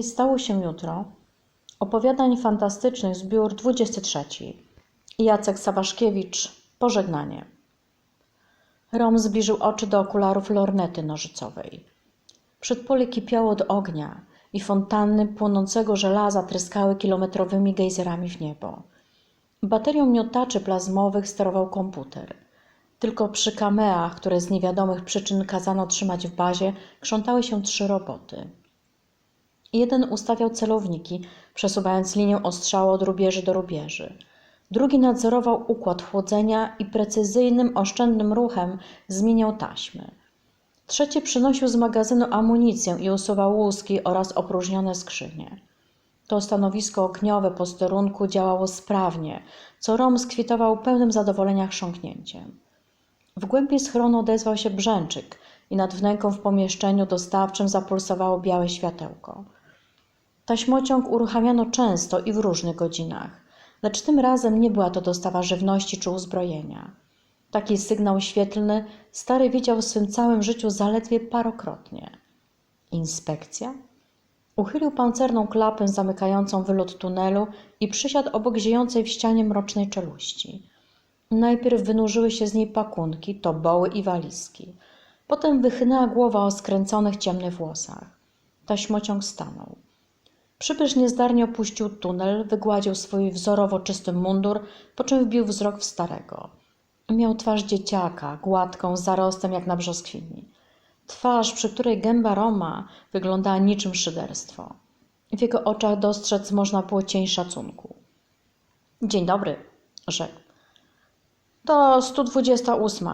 Stało się jutro. Opowiadań fantastycznych, zbiór 23. Jacek Sawaszkiewicz, Pożegnanie. Rom zbliżył oczy do okularów lornety nożycowej. Przedpole kipiało od ognia i fontanny płonącego żelaza tryskały kilometrowymi gejzerami w niebo. Baterią miotaczy plazmowych sterował komputer. Tylko przy kameach, które z niewiadomych przyczyn kazano trzymać w bazie, krzątały się trzy roboty. Jeden ustawiał celowniki, przesuwając linię ostrzału od rubieży do rubieży. Drugi nadzorował układ chłodzenia i precyzyjnym, oszczędnym ruchem zmieniał taśmy. Trzeci przynosił z magazynu amunicję i usuwał łuski oraz opróżnione skrzynie. To stanowisko ogniowe posterunku działało sprawnie, co Rom skwitował pełnym zadowolenia chrząknięciem. W głębi schronu odezwał się brzęczyk i nad wnęką w pomieszczeniu dostawczym zapulsowało białe światełko. Taśmociąg uruchamiano często i w różnych godzinach, lecz tym razem nie była to dostawa żywności czy uzbrojenia. Taki sygnał świetlny stary widział w swym całym życiu zaledwie parokrotnie. Inspekcja? Uchylił pancerną klapę zamykającą wylot tunelu i przysiadł obok ziejącej w ścianie mrocznej czeluści. Najpierw wynurzyły się z niej pakunki, toboły i walizki. Potem wychynęła głowa o skręconych ciemnych włosach. Taśmociąg stanął. Przybysz niezdarnie opuścił tunel, wygładził swój wzorowo czysty mundur, po czym wbił wzrok w starego. Miał twarz dzieciaka, gładką, z zarostem jak na brzoskwini. Twarz, przy której gęba Roma wyglądała niczym szyderstwo. W jego oczach dostrzec można było cień szacunku. Dzień dobry, rzekł. To 128.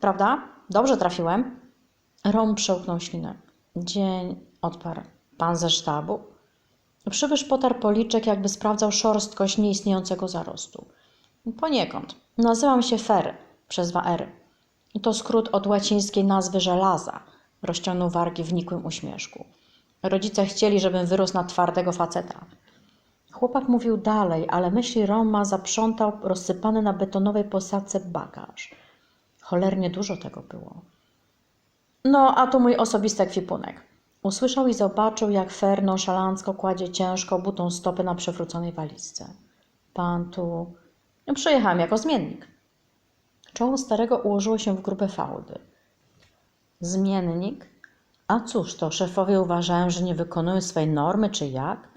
Prawda? Dobrze trafiłem? Rom przełknął ślinę. Dzień, odparł. Pan ze sztabu? Przybysz potarł policzek, jakby sprawdzał szorstkość nieistniejącego zarostu. Poniekąd. Nazywam się Fer, przez dwa R. To skrót od łacińskiej nazwy żelaza. Rozciągnął wargi w nikłym uśmieszku. Rodzice chcieli, żebym wyrósł na twardego faceta. Chłopak mówił dalej, ale myśli Roma zaprzątał rozsypany na betonowej posadce bagaż. Cholernie dużo tego było. No, a to mój osobisty ekwipunek. Usłyszał i zobaczył, jak Fer nonszalancko kładzie ciężko butą stopę na przewróconej walizce. Pan tu... No, przyjechałem jako zmiennik. Czoło starego ułożyło się w grube fałdy. Zmiennik? A cóż to, szefowie uważają, że nie wykonują swej normy, czy jak?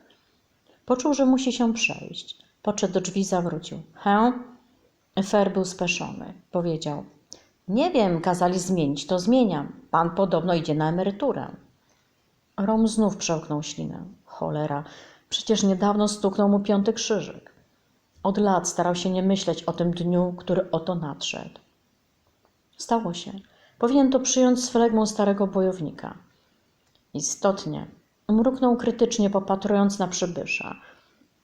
Poczuł, że musi się przejść. Podszedł do drzwi, zawrócił. Hę? Fer był speszony. Powiedział. Nie wiem, kazali zmienić, to zmieniam. Pan podobno idzie na emeryturę. Rom znów przełknął ślinę. Cholera, przecież niedawno stuknął mu piąty krzyżyk. Od lat starał się nie myśleć o tym dniu, który oto nadszedł. Stało się. Powinien to przyjąć z flegmą starego bojownika. Istotnie. Mruknął krytycznie, popatrując na przybysza.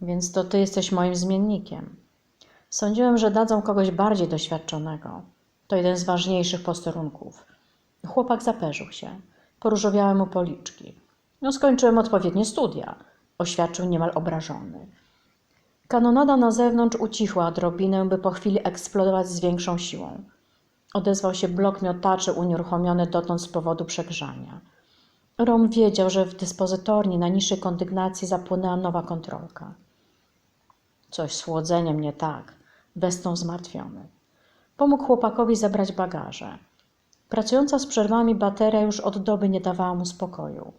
Więc to ty jesteś moim zmiennikiem. Sądziłem, że dadzą kogoś bardziej doświadczonego. To jeden z ważniejszych posterunków. Chłopak zaperzył się. Poróżowiały mu policzki. No, skończyłem odpowiednie studia, oświadczył niemal obrażony. Kanonada na zewnątrz ucichła odrobinę, by po chwili eksplodować z większą siłą. Odezwał się blok miotaczy unieruchomiony dotąd z powodu przegrzania. Rom wiedział, że w dyspozytorni na niższej kondygnacji zapłynęła nowa kontrolka. Coś z chłodzeniem nie tak, westą zmartwiony. Pomógł chłopakowi zebrać bagaże. Pracująca z przerwami bateria już od doby nie dawała mu spokoju.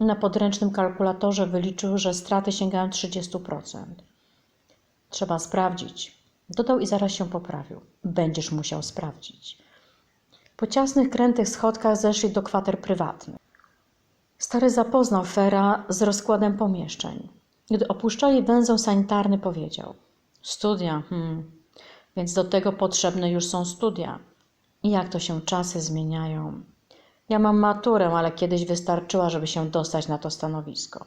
Na podręcznym kalkulatorze wyliczył, że straty sięgają 30%. Trzeba sprawdzić. Dodał i zaraz się poprawił. Będziesz musiał sprawdzić. Po ciasnych, krętych schodkach zeszli do kwater prywatnych. Stary zapoznał Fera z rozkładem pomieszczeń. Gdy opuszczali węzeł sanitarny, powiedział: Studia, hmm, więc do tego potrzebne już są studia. I jak to się czasy zmieniają. Ja mam maturę, ale kiedyś wystarczyła, żeby się dostać na to stanowisko.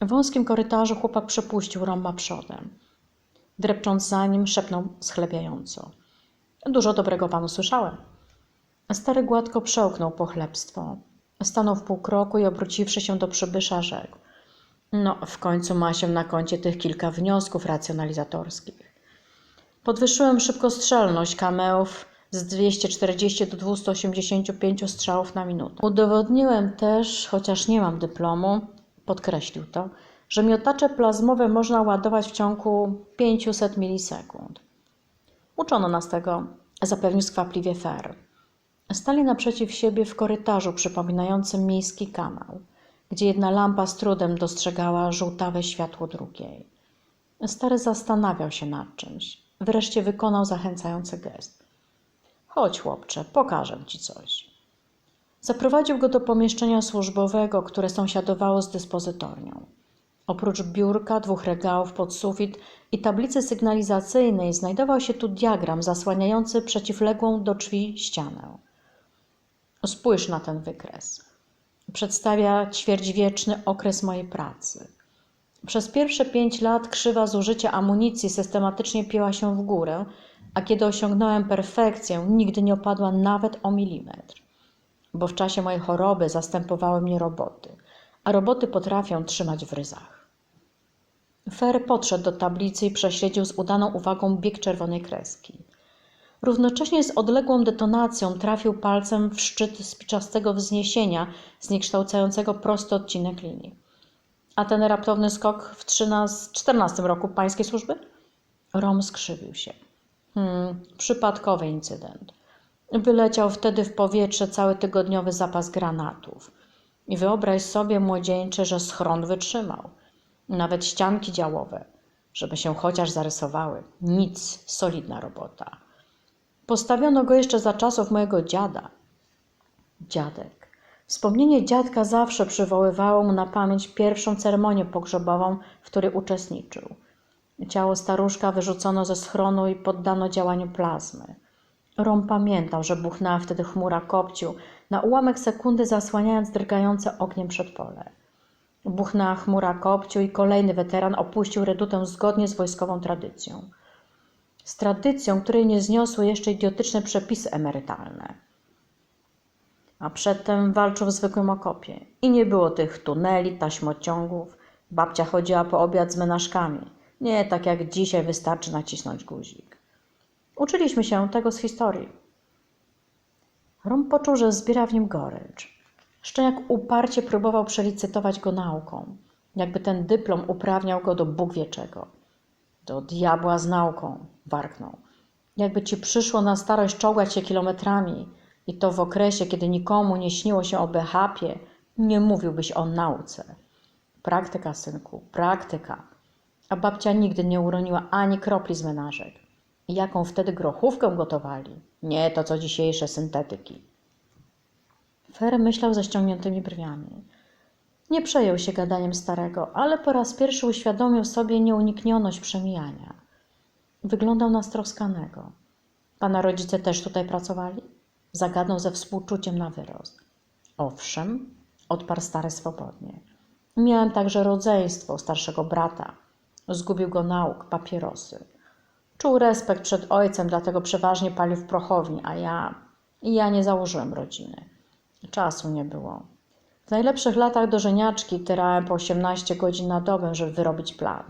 W wąskim korytarzu chłopak przepuścił Roma przodem. Drepcząc za nim, szepnął schlebiająco. Dużo dobrego panu słyszałem. Stary gładko przełknął pochlebstwo. Stanął w pół kroku i obróciwszy się do przybysza, rzekł. No, w końcu ma się na koncie tych kilka wniosków racjonalizatorskich. Podwyższyłem szybkostrzelność kameów z 240 do 285 strzałów na minutę. Udowodniłem też, chociaż nie mam dyplomu, Podkreślił to, że miotacze plazmowe można ładować w ciągu 500 milisekund. Uczono nas tego, zapewnił skwapliwie Fer. Stali naprzeciw siebie w korytarzu przypominającym miejski kanał, gdzie jedna lampa z trudem dostrzegała żółtawe światło drugiej. Stary zastanawiał się nad czymś. Wreszcie wykonał zachęcający gest. Chodź, chłopcze, pokażę ci coś. Zaprowadził go do pomieszczenia służbowego, które sąsiadowało z dyspozytornią. Oprócz biurka, dwóch regałów pod sufit i tablicy sygnalizacyjnej znajdował się tu diagram zasłaniający przeciwległą do drzwi ścianę. Spójrz na ten wykres. Przedstawia ćwierćwieczny okres mojej pracy. Przez pierwsze pięć lat krzywa zużycia amunicji systematycznie pięła się w górę, a kiedy osiągnąłem perfekcję, nigdy nie opadła nawet o milimetr. Bo w czasie mojej choroby zastępowały mnie roboty, a roboty potrafią trzymać w ryzach. Fer podszedł do tablicy i prześledził z udaną uwagą bieg czerwonej kreski. Równocześnie z odległą detonacją trafił palcem w szczyt spiczastego wzniesienia, zniekształcającego prosty odcinek linii. A ten raptowny skok w 13, 14 roku pańskiej służby? Rom skrzywił się. Hmm, przypadkowy incydent. Wyleciał wtedy w powietrze cały tygodniowy zapas granatów. I wyobraź sobie, młodzieńcze, że schron wytrzymał. Nawet ścianki działowe, żeby się chociaż zarysowały. Nic, solidna robota. Postawiono go jeszcze za czasów mojego dziada. Dziadek. Wspomnienie dziadka zawsze przywoływało mu na pamięć pierwszą ceremonię pogrzebową, w której uczestniczył. Ciało staruszka wyrzucono ze schronu i poddano działaniu plazmy. Rom pamiętał, że buchnęła wtedy chmura kopciu, na ułamek sekundy zasłaniając drgające ogniem przedpole. Buchnęła chmura kopciu i kolejny weteran opuścił redutę zgodnie z wojskową tradycją. Z tradycją, której nie zniosły jeszcze idiotyczne przepisy emerytalne. A przedtem walczył w zwykłym okopie i nie było tych tuneli, taśmociągów. Babcia chodziła po obiad z menażkami. Nie tak jak dzisiaj wystarczy nacisnąć guzik. Uczyliśmy się tego z historii. Rom poczuł, że zbiera w nim gorycz. Szczeniak uparcie próbował przelicytować go nauką, jakby ten dyplom uprawniał go do Bóg wie czego. Do diabła z nauką, warknął. Jakby ci przyszło na starość czołgać się kilometrami i to w okresie, kiedy nikomu nie śniło się o BHP, nie mówiłbyś o nauce. Praktyka, synku, praktyka. A babcia nigdy nie uroniła ani kropli z menażek. Jaką wtedy grochówkę gotowali? Nie to, co dzisiejsze syntetyki. Fer myślał ze ściągniętymi brwiami. Nie przejął się gadaniem starego, ale po raz pierwszy uświadomił sobie nieuniknioność przemijania. Wyglądał na stroskanego. Pana rodzice też tutaj pracowali? Zagadnął ze współczuciem na wyrost. Owszem, odparł stary swobodnie. Miałem także rodzeństwo starszego brata. Zgubił go nauk, papierosy. Czuł respekt przed ojcem, dlatego przeważnie palił w prochowni, a ja... ja nie założyłem rodziny. Czasu nie było. W najlepszych latach do żeniaczki tyrałem po 18 godzin na dobę, żeby wyrobić plan.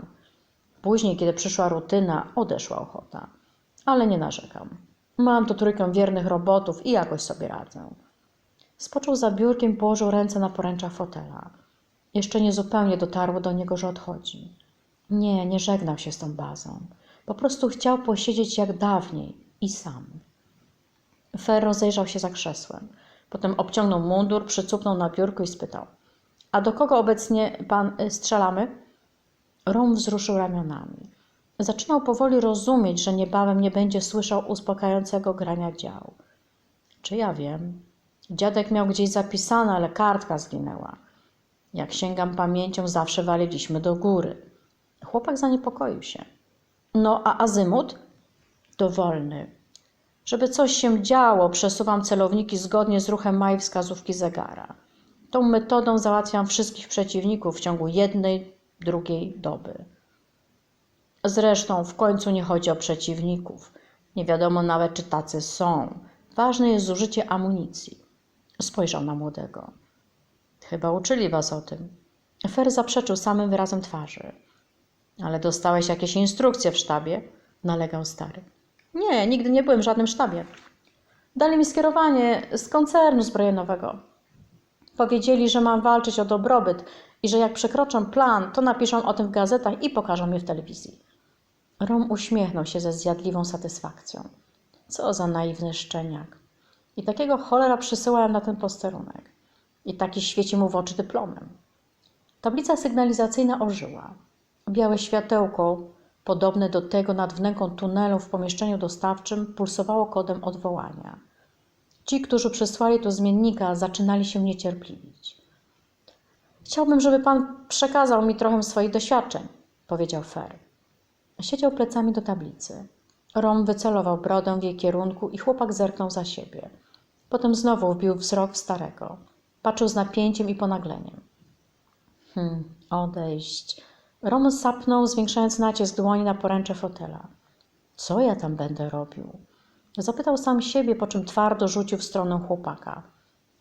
Później, kiedy przyszła rutyna, odeszła ochota. Ale nie narzekam. Mam tu trójkę wiernych robotów i jakoś sobie radzę. Spoczął za biurkiem i położył ręce na poręczach fotela. Jeszcze nie zupełnie dotarło do niego, że odchodzi. Nie, nie żegnał się z tą bazą. Po prostu chciał posiedzieć jak dawniej i sam. Fer rozejrzał się za krzesłem. Potem obciągnął mundur, przycupnął na biurku i spytał: A do kogo obecnie pan y, strzelamy? Rom wzruszył ramionami. Zaczynał powoli rozumieć, że niebawem nie będzie słyszał uspokajającego grania dział. Czy ja wiem? Dziadek miał gdzieś zapisane, ale kartka zginęła. Jak sięgam pamięcią, zawsze waliliśmy do góry. Chłopak zaniepokoił się. No a azymut? Dowolny. Żeby coś się działo, przesuwam celowniki zgodnie z ruchem maj wskazówki zegara. Tą metodą załatwiam wszystkich przeciwników w ciągu jednej, drugiej doby. Zresztą w końcu nie chodzi o przeciwników. Nie wiadomo nawet, czy tacy są. Ważne jest zużycie amunicji. Spojrzał na młodego. Chyba uczyli was o tym. Fer zaprzeczył samym wyrazem twarzy. Ale dostałeś jakieś instrukcje w sztabie? Nalegał stary. Nie, nigdy nie byłem w żadnym sztabie. Dali mi skierowanie z koncernu zbrojeniowego. Powiedzieli, że mam walczyć o dobrobyt i że jak przekroczą plan, to napiszą o tym w gazetach i pokażą je w telewizji. Rom uśmiechnął się ze zjadliwą satysfakcją. Co za naiwny szczeniak. I takiego cholera przysyłałem na ten posterunek. I taki świeci mu w oczy dyplomem. Tablica sygnalizacyjna ożyła. Białe światełko, podobne do tego nad wnęką tunelu w pomieszczeniu dostawczym, pulsowało kodem odwołania. Ci, którzy przysłali to zmiennika, zaczynali się niecierpliwić. Chciałbym, żeby pan przekazał mi trochę swoich doświadczeń, powiedział Fer. Siedział plecami do tablicy. Rom wycelował brodę w jej kierunku i chłopak zerknął za siebie. Potem znowu wbił wzrok w starego. Patrzył z napięciem i ponagleniem. Hmm, odejść. Rom sapnął, zwiększając nacisk dłoni na poręcze fotela. Co ja tam będę robił? Zapytał sam siebie, po czym twardo rzucił w stronę chłopaka.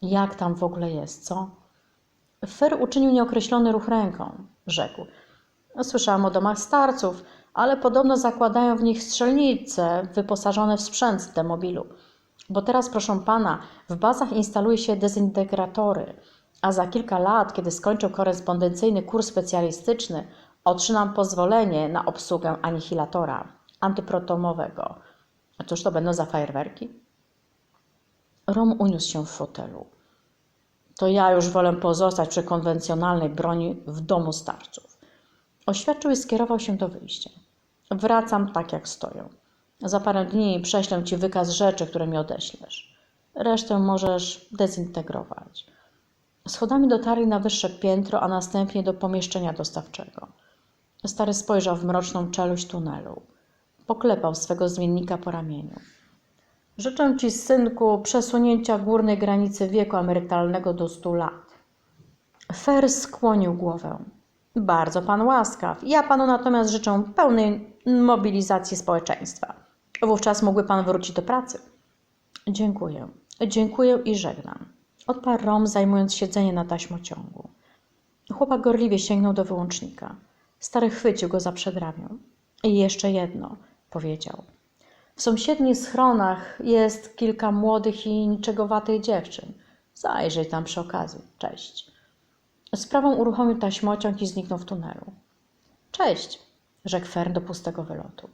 Jak tam w ogóle jest, co? Fer uczynił nieokreślony ruch ręką. Rzekł. Słyszałam o domach starców, ale podobno zakładają w nich strzelnice wyposażone w sprzęt z demobilu. Bo teraz, proszę pana, w bazach instaluje się dezintegratory, a za kilka lat, kiedy skończę korespondencyjny kurs specjalistyczny, otrzymam pozwolenie na obsługę anihilatora antyprotomowego. A cóż to będą za fajerwerki? Rom uniósł się w fotelu. To ja już wolę pozostać przy konwencjonalnej broni w domu starców. Oświadczył i skierował się do wyjścia. Wracam tak, jak stoją. Za parę dni prześlę ci wykaz rzeczy, które mi odeślesz. Resztę możesz dezintegrować. Schodami dotarli na wyższe piętro, a następnie do pomieszczenia dostawczego. Stary spojrzał w mroczną czeluść tunelu. Poklepał swego zmiennika po ramieniu. Życzę ci, synku, przesunięcia górnej granicy wieku emerytalnego do stu lat. Fer skłonił głowę. Bardzo pan łaskaw. Ja panu natomiast życzę pełnej mobilizacji społeczeństwa. Wówczas mógłby pan wrócić do pracy. Dziękuję. Dziękuję i żegnam. Odparł Rom, zajmując siedzenie na taśmociągu. Chłopak gorliwie sięgnął do wyłącznika. Stary chwycił go za przedramię. I jeszcze jedno, powiedział. W sąsiednich schronach jest kilka młodych i niczegowatych dziewczyn. Zajrzyj tam przy okazji. Cześć. Sprawą uruchomił taśmociąg i zniknął w tunelu. Cześć, rzekł Fern do pustego wylotu.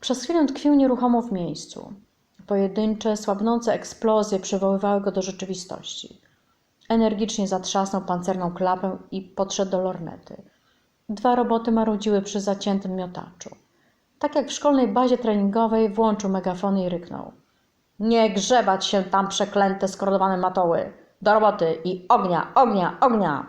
Przez chwilę tkwił nieruchomo w miejscu. Pojedyncze, słabnące eksplozje przywoływały go do rzeczywistości. Energicznie zatrzasnął pancerną klapę i podszedł do lornety. Dwa roboty marudziły przy zaciętym miotaczu. Tak jak w szkolnej bazie treningowej włączył megafon i ryknął. Nie grzebać się tam przeklęte, skorodowane matoły. Do roboty i ognia, ognia, ognia!